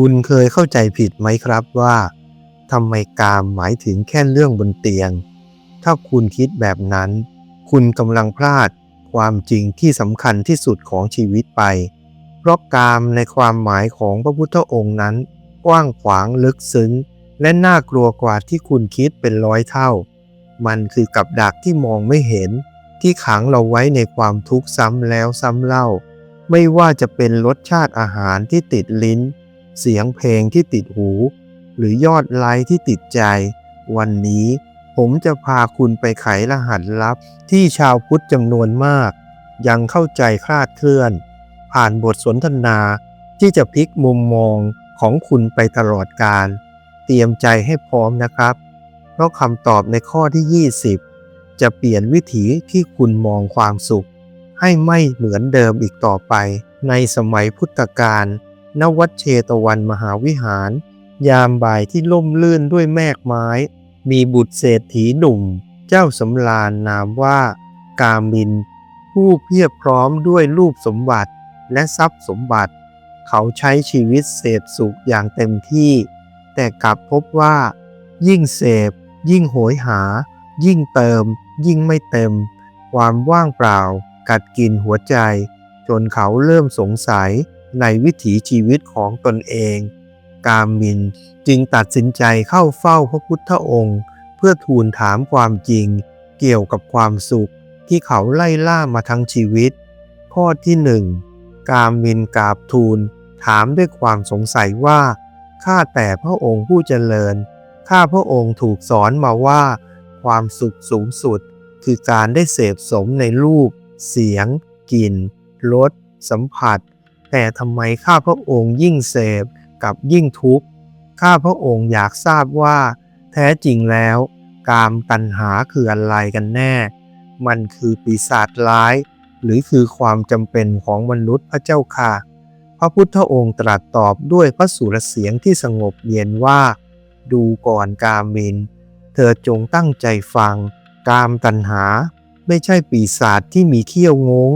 คุณเคยเข้าใจผิดไหมครับว่าทำไมกามหมายถึงแค่เรื่องบนเตียง ถ้าคุณคิดแบบนั้น คุณกำลังพลาดความจริงที่สำคัญที่สุดของชีวิตไป เพราะกามในความหมายของพระพุทธองค์นั้น กว้างขวางลึกซึ้ง และน่ากลัวกว่าที่คุณคิดเป็นร้อยเท่า มันคือกับดักที่มองไม่เห็น ที่ขังเราไว้ในความทุกข์ซ้ำแล้วซ้ำเล่า ไม่ว่าจะเป็นรสชาติอาหารที่ติดลิ้น เสียงเพลงที่ติดหู หรือยอดไลค์ที่ติดใจ วันนี้ผมจะพาคุณไปไขรหัสลับที่ชาวพุทธจำนวนมาก ยังเข้าใจคลาดเคลื่อน ผ่านบทสนทนาที่จะพลิกมุมมองของคุณไปตลอดการ เตรียมใจให้พร้อมนะครับ เพราะคำตอบในข้อที่ 20 จะเปลี่ยนวิถีที่คุณมองความสุข ให้ไม่เหมือนเดิมอีกต่อไป ในสมัยพุทธกาล ณวัดเชตวันมหาวิหาร ยามบ่ายที่ล่มลื่นด้วยแมกไม้ มีบุตรเศรษฐีหนุ่ม เจ้าสำราญนามว่า กามิน ผู้เพียบพร้อมด้วยรูปสมบัติและทรัพย์สมบัติ เขาใช้ชีวิตเสพสุขอย่างเต็มที่ แต่กลับพบว่า ยิ่งเสพ ยิ่งโหยหา ยิ่งเติม ยิ่งไม่เต็ม ความว่างเปล่า กัดกินหัวใจ จนเขาเริ่มสงสัย ในวิถีชีวิตของตนเอง กามินจึงตัดสินใจเข้าเฝ้าพระพุทธองค์ เพื่อทูลถามความจริง เกี่ยวกับความสุขที่เขาไล่ล่ามาทั้งชีวิต ข้อที่หนึ่งกามินกราบทูล ถามด้วยความสงสัยว่า ข้าแต่พระองค์ผู้เจริญ ข้าพระองค์ถูกสอนมาว่า ความสุขสูงสุด คือการได้เสพสมในรูป เสียง กลิ่น รส สัมผัส แต่ทำไมข้าพระองค์ยิ่งเสพกับยิ่งทุกข์ ข้าพระองค์อยากทราบว่า แท้จริงแล้ว กามตัณหาคืออะไรกันแน่ มันคือปีศาจร้าย หรือคือความจำเป็นของมนุษย์พระเจ้าค่ะ พระพุทธองค์ตรัสตอบด้วยพระสุรเสียงที่สงบเย็นว่า ดูก่อนกามิน เธอจงตั้งใจฟัง กามตัณหาไม่ใช่ปีศาจที่มีเขี้ยวงง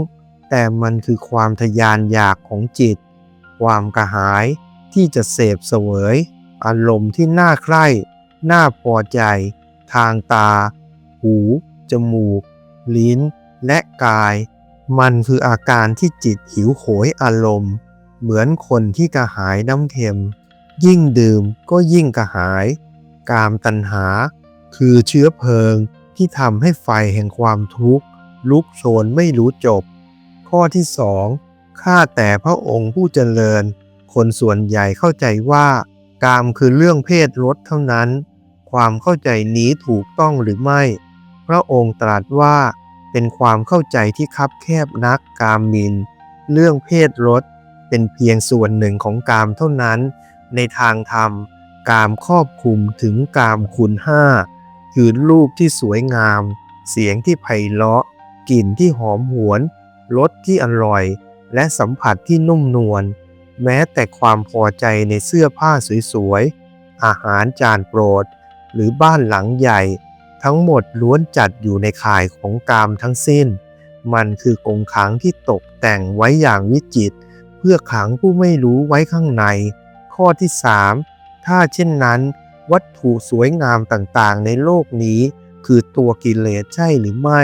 แต่มันคือความทยานอยากของจิต ความกระหายที่จะเสพเสวย อารมณ์ที่น่าใคร่ น่าพอใจ ทางตา หู จมูก ลิ้น และกาย มันคืออาการที่จิตหิวโหยอารมณ์ เหมือนคนที่กระหายน้ำเค็ม ยิ่งดื่มก็ยิ่งกระหาย กามตัณหา คือเชื้อเพลิงที่ทำให้ไฟแห่งความทุกข์ลุกโชนไม่รู้จบ ข้อที่สองข้าแต่พระองค์ผู้เจริญ คนส่วนใหญ่เข้าใจว่ากามคือเรื่องเพศรสเท่านั้น ความเข้าใจนี้ถูกต้องหรือไม่ พระองค์ตรัสว่าเป็นความเข้าใจที่คับแคบนักกามมิน เรื่องเพศรสเป็นเพียงส่วนหนึ่งของกามเท่านั้น ในทางธรรม กามครอบคลุมถึงกามคุณห้าคือรูปที่สวยงาม เสียงที่ไพเราะ กลิ่นที่หอมหวน รสที่อร่อย และสัมผัสที่นุ่มนวล แม้แต่ความพอใจในเสื้อผ้าสวยๆ อาหารจานโปรด หรือบ้านหลังใหญ่ ทั้งหมดล้วนจัดอยู่ในข่ายของกามทั้งสิ้น มันคือกงขังที่ตกแต่งไว้อย่างวิจิตรเพื่อขังผู้ไม่รู้ไว้ข้างใน ข้อที่ 3 ถ้าเช่นนั้น วัตถุสวยงามต่างๆ ในโลกนี้ คือตัวกิเลสใช่หรือไม่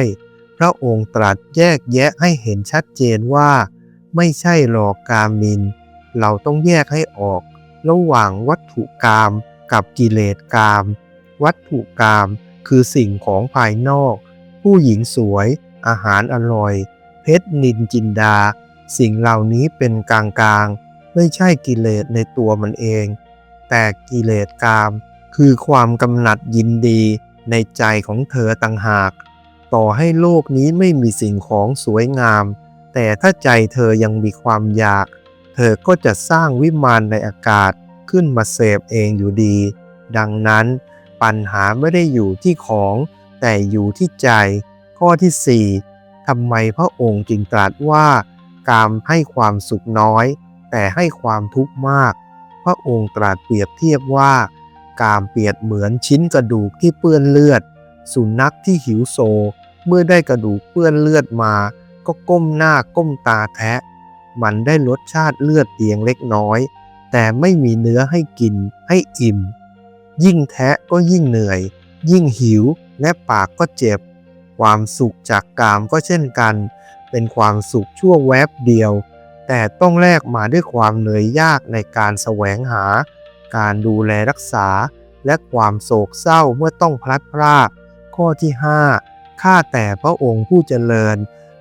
พระองค์ตรัสแยกแยะให้เห็นชัดเจนว่า ไม่ใช่หลอกกามิน เราต้องแยกให้ออก ระหว่างวัตถุกามกับกิเลสกามวัตถุกามคือสิ่งของภายนอก ผู้หญิงสวย อาหารอร่อย เพชรนินจินดา สิ่งเหล่านี้เป็นกลางๆไม่ใช่กิเลสในตัวมันเอง แต่กิเลสกามคือความกำหนัดยินดีในใจของเธอต่างหาก ต่อให้โลกนี้ไม่มีสิ่งของสวยงาม แต่ถ้าใจเธอยังมีความอยาก เธอก็จะสร้างวิมานในอากาศขึ้นมาเสพเองอยู่ดี ดังนั้นปัญหาไม่ได้อยู่ที่ของ แต่อยู่ที่ใจ ข้อที่ 4ทำไมพระองค์จึงตรัสว่า กามให้ความสุขน้อย แต่ให้ความทุกข์มาก พระองค์ตรัสเปรียบเทียบว่า กามเปรียบเหมือนชิ้นกระดูกที่เปื้อนเลือด สุนัขที่หิวโซ เมื่อได้กระดูกเปื้อนเลือดมา ก็ก้มหน้าก้มตาแทะ มันได้รสชาติเลือดเพียงเล็กน้อยแแต่ไม่มีเนื้อให้กินให้อิ่ม ยิ่งแทะก็ยิ่งเหนื่อย ยิ่งหิวและปากก็เจ็บ ความสุขจากกามก็เช่นกัน เป็นความสุขชั่วแวบเดียว แต่ต้องแลกมาด้วยความเหนื่อยยากในการแสวงหา การดูแลรักษาและความโศกเศร้าเมื่อต้องพลัดพราก ข้อที่5ข้าแต่พระองค์ผู้เจริญ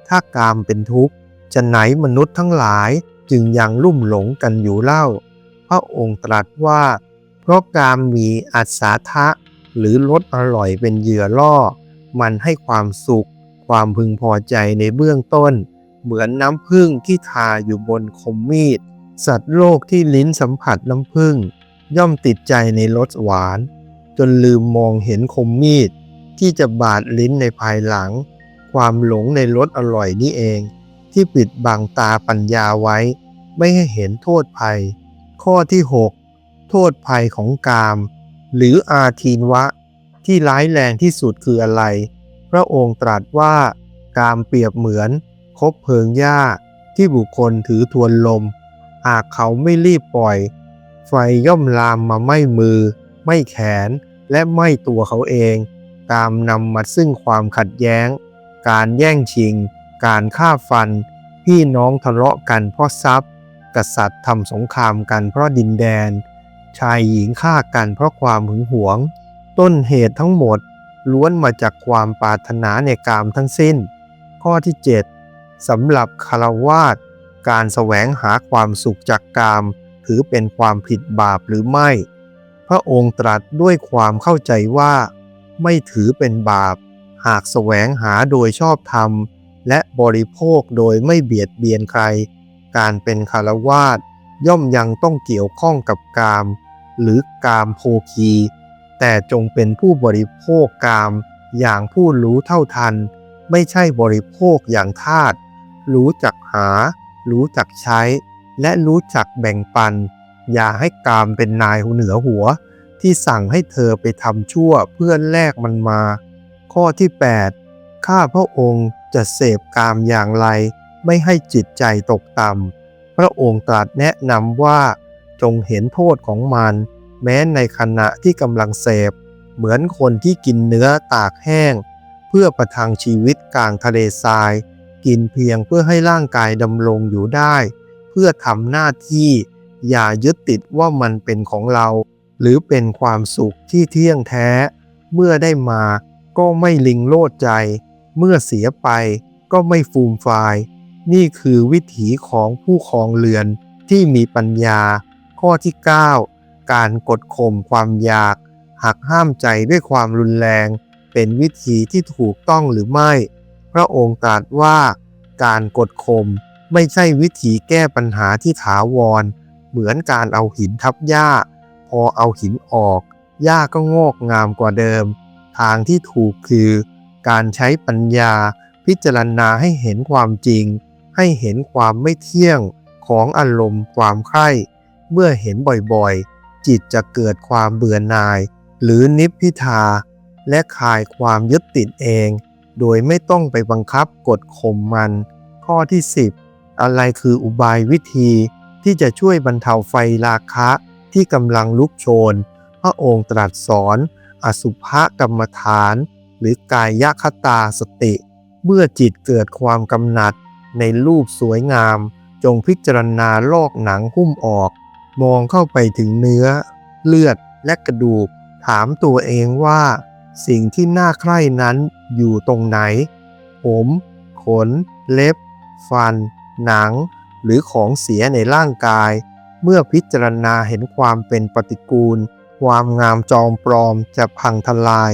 ถ้ากามเป็นทุกข์จะไหนมนุษย์ทั้งหลายจึงยังลุ่มหลงกันอยู่เล่า พระองค์ตรัสว่า เพราะกามมีอัศาทะ หรือรสอร่อยเป็นเหยื่อล่อ มันให้ความสุข ความพึงพอใจในเบื้องต้น เหมือนน้ำผึ้งที่ทาอยู่บนคมมีด สัตว์โลกที่ลิ้นสัมผัสน้ำผึ้งย่อมติดใจในรสหวาน จนลืมมองเห็นคมมีด ที่จะบาดลิ้นในภายหลัง ความหลงในรสอร่อยนี่เอง ที่ปิดบังตาปัญญาไว้ ไม่ให้เห็นโทษภัย ข้อที่ 6 โทษภัยของกาม หรืออาทีนวะ ที่ร้ายแรงที่สุดคืออะไร พระองค์ตรัสว่ากามเปรียบเหมือนคบเพลิงหญ้าที่บุคคลถือทวนลม หากเขาไม่รีบปล่อย ไฟย่อมลามมาไหม้มือ ไม่แขนและไหม้ตัวเขาเอง กามนำมาซึ่งความขัดแย้ง การแย่งชิง การฆ่าฟัน พี่น้องทะเลาะกันเพราะทรัพย์ กษัตริย์ทำสงครามกันเพราะดินแดน ชายหญิงฆ่ากันเพราะความหึงหวง ต้นเหตุทั้งหมดล้วนมาจากความปรารถนาในกามทั้งสิ้น ข้อที่ 7สำหรับคารวาสการแสวงหาความสุขจากกามถือเป็นความผิดบาปหรือไม่ พระองค์ตรัสด้วยความเข้าใจว่า ไม่ถือเป็นบาป หากแสวงหาโดยชอบธรรม และบริโภคโดยไม่เบียดเบียนใคร การเป็นคารวาสย่อมยังต้องเกี่ยวข้องกับกาม หรือกามโภคี แต่จงเป็นผู้บริโภคกาม อย่างผู้รู้เท่าทัน ไม่ใช่บริโภคอย่างทาสรู้จักหา รู้จักใช้ และรู้จักแบ่งปัน อย่าให้กามเป็นนายเหนือหัว ที่สั่งให้เธอไปทำชั่วเพื่อแลกมันมา ข้อที่ 8 ข้าพระองค์จะเสพกามอย่างไร ไม่ให้จิตใจตกต่ำพระองค์ตรัสแนะนำว่า จงเห็นโทษของมัน แม้ในขณะที่กำลังเสพ เหมือนคนที่กินเนื้อตากแห้ง เพื่อประทังชีวิตกลางทะเลทราย กินเพียงเพื่อให้ร่างกายดำรงอยู่ได้ เพื่อทำหน้าที่อย่ายึดติดว่ามันเป็นของเรา หรือเป็นความสุขที่เที่ยงแท้ เมื่อได้มาก็ไม่ลิงโลดใจ เมื่อเสียไปก็ไม่ฟูมฟาย นี่คือวิถีของผู้ครองเรือนที่มีปัญญา ข้อที่ 9 การกดข่มความอยาก หักห้ามใจด้วยความรุนแรง เป็นวิธีที่ถูกต้องหรือไม่ พระองค์ตรัสว่าการกดข่มไม่ใช่วิธีแก้ปัญหาที่ถาวร เหมือนการเอาหินทับหญ้า พอเอาหินออกหญ้าก็งอกงามกว่าเดิม ทางที่ถูกคือการใช้ปัญญาพิจารณาให้เห็นความจริง ให้เห็นความไม่เที่ยงของอารมณ์ความใคร่เมื่อเห็นบ่อยๆ จิตจะเกิดความเบื่อหน่าย หรือนิพพิทา และคลายความยึดติดเอง โดยไม่ต้องไปบังคับกดข่มมัน ข้อที่ 10 อะไรคืออุบายวิธีที่จะช่วยบรรเทาไฟราคะ ที่กำลังลุกโชน พระองค์ตรัสสอน อสุภกรรมฐาน หรือกายยคตาสติ เมื่อจิตเกิดความกำหนัด ในรูปสวยงาม จงพิจารณาลอกหนังหุ้มออก มองเข้าไปถึงเนื้อ เลือดและกระดูก ถามตัวเองว่า สิ่งที่น่าใคร่นั้นอยู่ตรงไหน ผม ขน เล็บ ฟัน หนัง หรือของเสียในร่างกาย เมื่อพิจารณาเห็นความเป็นปฏิกูล ความงามจอมปลอมจะพังทลาย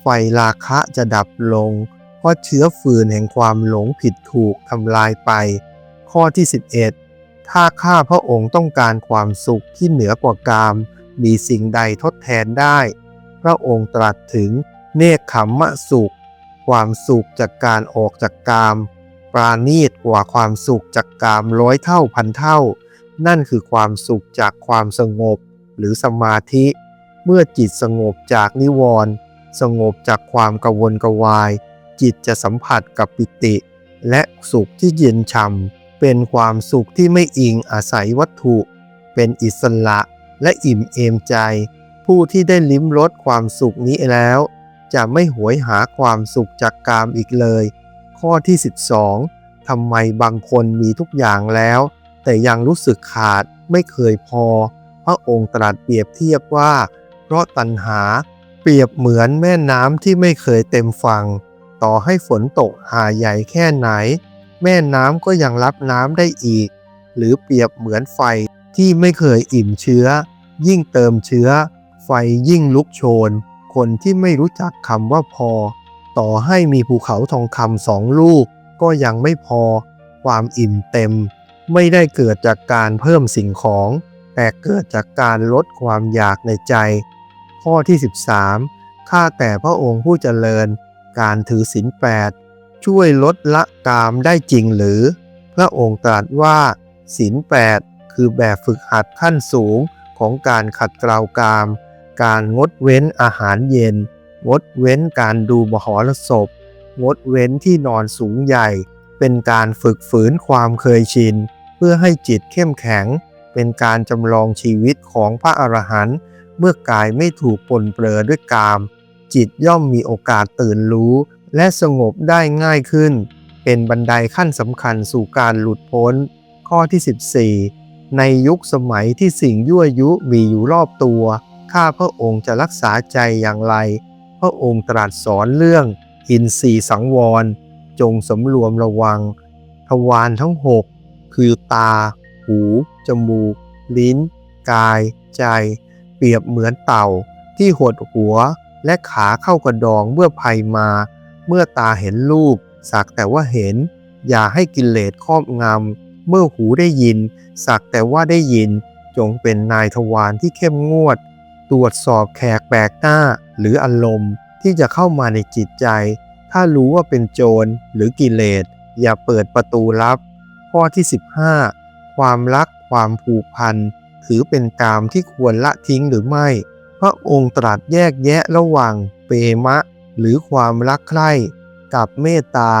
ไฟราคะจะดับลง เพราะเชื้อฟืนแห่งความหลงผิดถูกทำลายไป ข้อที่ 11 ถ้าข้าพระองค์ต้องการความสุขที่เหนือกว่ากาม มีสิ่งใดทดแทนได้ พระองค์ตรัสถึงเนคขมมะสุข ความสุขจากการออกจากกาม ปราณีตกว่าความสุขจากกามร้อยเท่าพันเท่า นั่นคือความสุขจากความสงบหรือสมาธิ เมื่อจิตสงบจากนิวรณ์สงบจากความกระวนกวาย จิตจะสัมผัสกับปิติ และสุขที่เย็นช่ำเป็นความสุขที่ไม่อิงอาศัยวัตถุ เป็นอิสระและอิ่มเอมใจ ผู้ที่ได้ลิ้มรสความสุขนี้แล้ว จะไม่หวยหาความสุขจากกามอีกเลย ข้อที่ 12ทำไมบางคนมีทุกอย่างแล้ว แต่ยังรู้สึกขาดไม่เคยพอ พระองค์ตรัสเปรียบเทียบว่า เพราะตัณหาเปรียบเหมือนแม่น้ำที่ไม่เคยเต็มฝั่ง ต่อให้ฝนตกหาใหญ่แค่ไหน แม่น้ำก็ยังรับน้ำได้อีก หรือเปรียบเหมือนไฟที่ไม่เคยอิ่มเชื้อ ยิ่งเติมเชื้อ ไฟยิ่งลุกโชน คนที่ไม่รู้จักคำว่าพอ ต่อให้มีภูเขาทองคำสองลูก ก็ยังไม่พอ ความอิ่มเต็ม ไม่ได้เกิดจากการเพิ่มสิ่งของ แต่เกิดจากการลดความอยากในใจ ข้อที่ 13 ข้าแต่พระองค์ผู้เจริญ การถือศีลแปดช่วยลดละกามได้จริงหรือ พระองค์ตรัสว่าศีลแปดคือแบบฝึกหัดขั้นสูงของการขัดเกลากาม การงดเว้นอาหารเย็น งดเว้นการดูมหรสพ งดเว้นที่นอนสูงใหญ่ เป็นการฝึกฝืนความเคยชิน พื่อให้จิตเข้มแข็ง เป็นการจำลองชีวิตของพระอรหันต์เมื่อกายไม่ถูกปนเปื้อด้วยกาม จิตย่อมมีโอกาสตื่นรู้ และสงบได้ง่ายขึ้น เป็นบันไดขั้นสำคัญสู่การหลุดพ้น ข้อที่ 14 ในยุคสมัยที่สิ่งยั่วยุมีอยู่รอบตัว ข้าพระองค์จะรักษาใจอย่างไร พระองค์ตรัสสอนเรื่อง อินทรีสังวร จงสำรวมระวัง ทวารทั้งหก คือตา หู จมูก ลิ้น กาย ใจ เปรียบเหมือนเต่า ที่หดหัวและขาเข้ากระดองเมื่อภัยมา เมื่อตาเห็นรูป สักแต่ว่าเห็น อย่าให้กิเลสครอบงำ เมื่อหูได้ยิน สักแต่ว่าได้ยิน จงเป็นนายทวารที่เข้มงวด ตรวจสอบแขกแปลกหน้าหรืออารมณ์ที่จะเข้ามาในจิตใจ ถ้ารู้ว่าเป็นโจรหรือกิเลส อย่าเปิดประตูลับ ข้อที่ 15 ความรักความผูกพัน ถือเป็นกามที่ควรละทิ้งหรือไม่ พระองค์ตรัสแยกแยะระหว่างเปมะ หรือความรักใคร่ กับเมตตา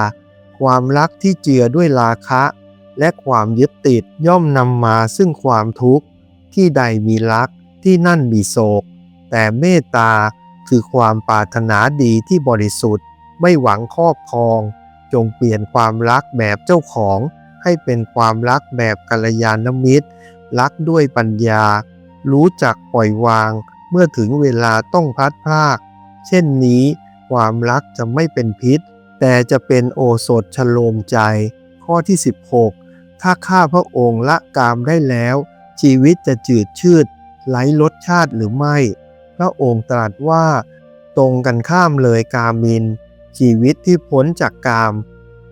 ความรักที่เจือด้วยราคะ และความยึดติดย่อมนำมาซึ่งความทุกข์ ที่ใดมีรักที่นั่นมีโศก แต่เมตตาคือความปรารถนาดีที่บริสุทธิ์ ไม่หวังครอบครอง จงเปลี่ยนความรักแบบเจ้าของ ให้เป็นความรักแบบกัลยาณมิตร รักด้วยปัญญา รู้จักปล่อยวาง เมื่อถึงเวลาต้องพัดพราก เช่นนี้ความรักจะไม่เป็นพิษ แต่จะเป็นโอสถชโลมใจ ข้อที่ 16 ถ้าข้าพระองค์ละกามได้แล้ว ชีวิตจะจืดชืดไร้รสชาติหรือไม่ พระองค์ตรัสว่า ตรงกันข้ามเลยกามิน ชีวิตที่พ้นจากกาม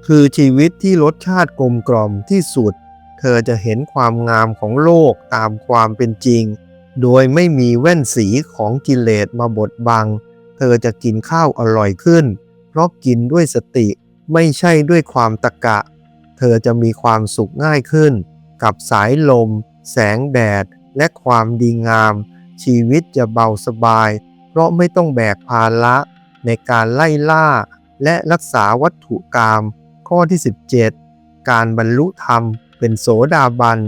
คือชีวิตที่รสชาติกลมกล่อมที่สุด เธอจะเห็นความงามของโลกตามความเป็นจริง โดยไม่มีแว่นสีของกิเลสมาบดบัง เธอจะกินข้าวอร่อยขึ้น เพราะกินด้วยสติไม่ใช่ด้วยความตะกะ เธอจะมีความสุขง่ายขึ้น กับสายลม แสงแดด และความดีงาม ชีวิตจะเบาสบาย เพราะไม่ต้องแบกภาระในการไล่ล่า และรักษาวัตถุกรรม ข้อที่ 17 การบรรลุธรรมเป็นโสดาบัน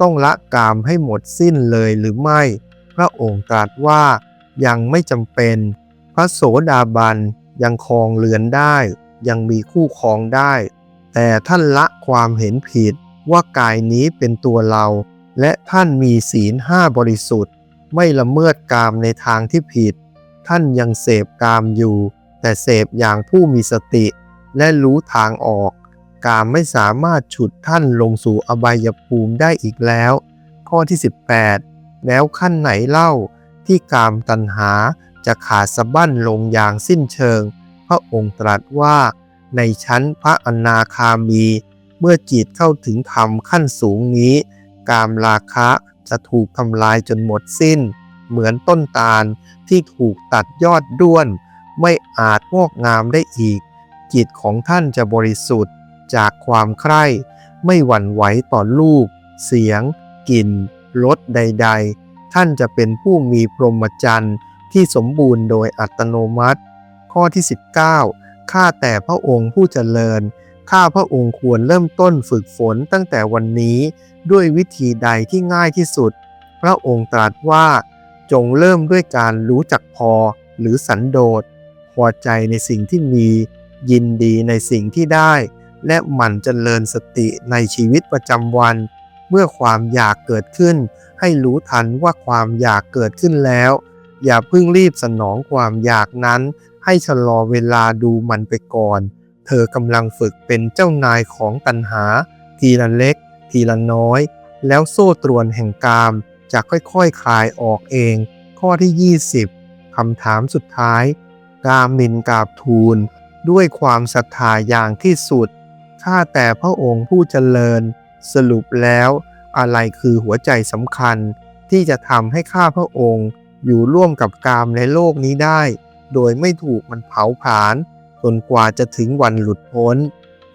ต้องละกามให้หมดสิ้นเลยหรือไม่ พระองค์ตรัสว่ายังไม่จำเป็น พระโสดาบันยังครองเรือนได้ ยังมีคู่ครองได้ แต่ท่านละความเห็นผิดว่ากายนี้เป็นตัวเรา และท่านมีศีลห้าบริสุทธิ์ ไม่ละเมิดกามในทางที่ผิด ท่านยังเสพกามอยู่ แต่เสพอย่างผู้มีสติ และรู้ทางออก กามไม่สามารถฉุดท่านลงสู่อบายภูมิได้อีกแล้ว ข้อที่ 18 แล้วขั้นไหนเล่าที่กามตัณหาจะขาดสะบั้นลงอย่างสิ้นเชิง พระองค์ตรัสว่า ในชั้นพระอนาคามี เมื่อจิตเข้าถึงธรรมขั้นสูงนี้ กามราคะจะถูกทำลายจนหมดสิ้น เหมือนต้นตาลที่ถูกตัดยอดด้วน ไม่อาจงอกงามได้อีก จิตของท่านจะบริสุทธิ์จากความใคร่ไม่หวั่นไหวต่อรูป เสียง กลิ่นรสใด ๆ ท่านจะเป็นผู้มีพรหมจรรย์ที่สมบูรณ์โดยอัตโนมัติ ข้อที่ 19 ข้าแต่พระองค์ผู้เจริญ ข้าพระองค์ควรเริ่มต้นฝึกฝนตั้งแต่วันนี้ด้วยวิธีใดที่ง่ายที่สุด พระองค์ตรัสว่า จงเริ่มด้วยการรู้จักพอหรือสันโดษพอใจในสิ่งที่มี ยินดีในสิ่งที่ได้ และหมั่นเจริญสติในชีวิตประจำวัน เมื่อความอยากเกิดขึ้น ให้รู้ทันว่าความอยากเกิดขึ้นแล้ว อย่าเพิ่งรีบสนองความอยากนั้น ให้ชะลอเวลาดูมันไปก่อน เธอกำลังฝึกเป็นเจ้านายของตัณหา ทีละเล็ก ทีละน้อย แล้วโซ่ตรวนแห่งกามจะค่อยๆคคลายออกเอง ข้อที่ 20คำถามสุดท้าย กามินกาบทูล ด้วยความศรัทธาอย่างที่สุด ข้าแต่พระองค์ผู้เจริญ สรุปแล้วอะไรคือหัวใจสำคัญ ที่จะทำให้ข้าพระองค์ อยู่ร่วมกับกามในโลกนี้ได้ โดยไม่ถูกมันเผาผลาญจนกว่าจะถึงวันหลุดพ้น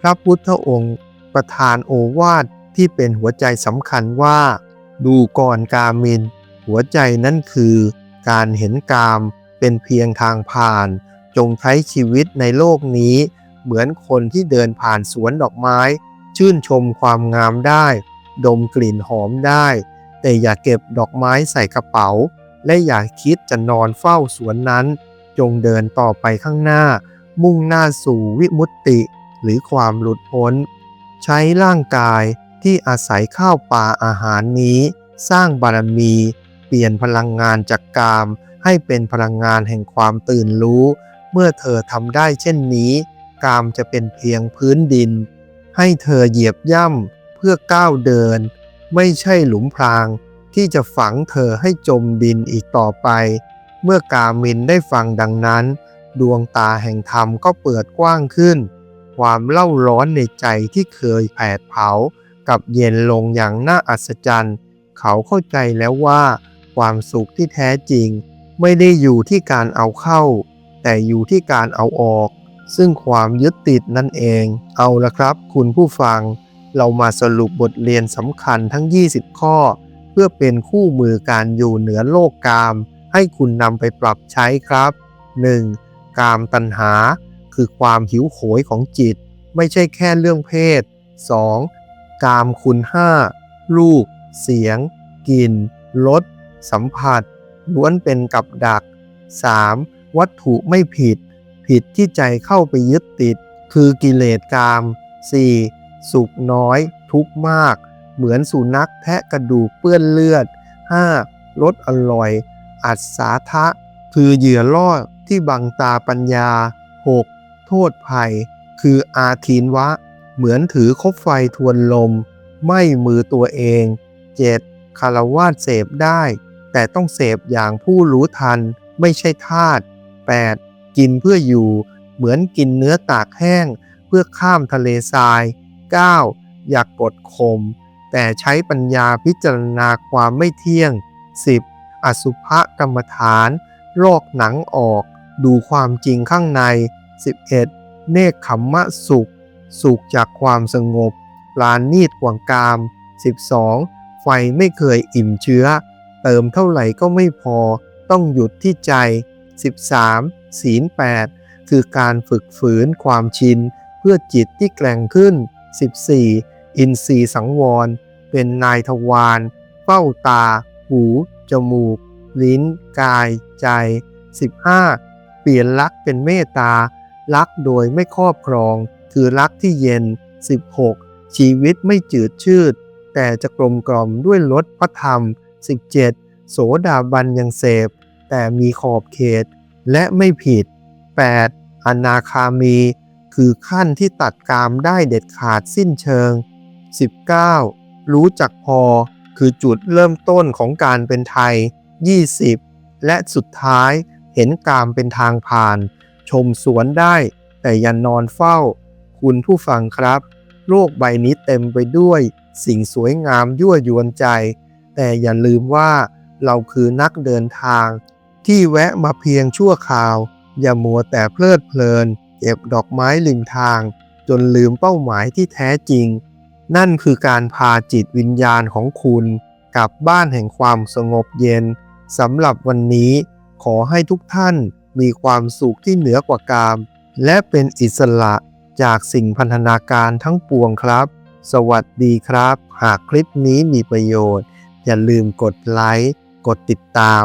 พระพุทธองค์ ประทานโอวาทที่เป็นหัวใจสำคัญว่า ดูก่อนกามิน หัวใจนั่นคือ การเห็นกามเป็นเพียงทางผ่าน จงใช้ชีวิตในโลกนี้ เหมือนคนที่เดินผ่านสวนดอกไม้ ชื่นชมความงามได้ ดมกลิ่นหอมได้ แต่อย่าเก็บดอกไม้ใส่กระเป๋า และอย่าคิดจะนอนเฝ้าสวนนั้น จงเดินต่อไปข้างหน้า มุ่งหน้าสู่วิมุตติ หรือความหลุดพ้น ใช้ร่างกายที่อาศัยข้าวปลาอาหารนี้ สร้างบารมี เปลี่ยนพลังงานจากกามให้เป็นพลังงานแห่งความตื่นรู้ เมื่อเธอทำได้เช่นนี้ กามจะเป็นเพียงพื้นดิน ให้เธอเหยียบย่ำเพื่อก้าวเดิน ไม่ใช่หลุมพรางที่จะฝังเธอให้จมดินอีกต่อไป เมื่อกามินได้ฟังดังนั้น ดวงตาแห่งธรรมก็เปิดกว้างขึ้น ความเล่าร้อนในใจที่เคยแผดเผากับเย็นลงอย่างน่าอัศจรรย์ เขาเข้าใจแล้วว่า ความสุขที่แท้จริง ไม่ได้อยู่ที่การเอาเข้า แต่อยู่ที่การเอาออก ซึ่งความยึดติดนั่นเอง เอาละครับ คุณผู้ฟัง เรามาสรุปบทเรียนสำคัญทั้ง 20 ข้อ เพื่อเป็นคู่มือการอยู่เหนือโลกกาม ให้คุณนำไปปรับใช้ครับ 1. กามตัณหา คือความหิวโหยของจิต ไม่ใช่แค่เรื่องเพศ 2. กามคุณห้ารูปเสียง กลิ่นรสสัมผัสล้วนเป็นกับดัก 3. วัตถุไม่ผิด ผิดที่ใจเข้าไปยึดติด คือกิเลสกาม 4. สุขน้อย ทุกมาก เหมือนสุนัขแทะกระดูกเปื้อนเลือด 5. รสอร่อย อัศสาทะ คือเหยื่อล่อที่บังตาปัญญา 6. โทษภัย คืออาทีนวะ เหมือนถือคบไฟทวนลม ไม่มือตัวเอง 7. คารวาสเสพได้ แต่ต้องเสพอย่างผู้รู้ทัน ไม่ใช่ทาส 8. กินเพื่ออยู่ เหมือนกินเนื้อตากแห้ง เพื่อข้ามทะเลทราย 9. อยากกดข่มแต่ใช้ปัญญาพิจารณาความไม่เที่ยง 10. อสุภกรรมฐานลอกหนังออก ดูความจริงข้างใน 11. เนคขมมะสุข สุขจากความสงบปราณีตกว่างกาม 12. ไฟไม่เคยอิ่มเชื้อ เติมเท่าไหร่ก็ไม่พอ ต้องหยุดที่ใจ 13. ศีล 8 คือการฝึกฝืนความชิน เพื่อจิตที่แกร่งขึ้น 14. อินทรีย์สังวร เป็นนายทวารเฝ้าตา หู จมูก ลิ้น กาย ใจ 15. เปลี่ยนรักเป็นเมตตา รักโดยไม่ครอบครอง คือรักที่เย็น 16. ชีวิตไม่จืดชืด แต่จะกลมกล่อมด้วยรสพระธรรม 17. โสดาบันยังเสพ แต่มีขอบเขตและไม่ผิด 8. อนาคามี คือขั้นที่ตัดกามได้เด็ดขาดสิ้นเชิง 19. รู้จักพอ คือจุดเริ่มต้นของการเป็นไทย 20. และสุดท้ายเห็นกามเป็นทางผ่าน ชมสวนได้ แต่อย่านอนเฝ้า คุณผู้ฟังครับ โลกใบนี้เต็มไปด้วย สิ่งสวยงามยั่วยวนใจ แต่อย่าลืมว่าเราคือนักเดินทาง ที่แวะมาเพียงชั่วคราว อย่ามัวแต่เพลิดเพลิน เก็บดอกไม้ริมทาง จนลืมเป้าหมายที่แท้จริง นั่นคือการพาจิตวิญญาณของคุณกลับบ้านแห่งความสงบเย็นสำหรับวันนี้ขอให้ทุกท่านมีความสุขที่เหนือกว่ากาม และเป็นอิสระจากสิ่งพันธนาการทั้งปวงครับ สวัสดีครับ หากคลิปนี้มีประโยชน์ อย่าลืมกดไลค์ กดติดตาม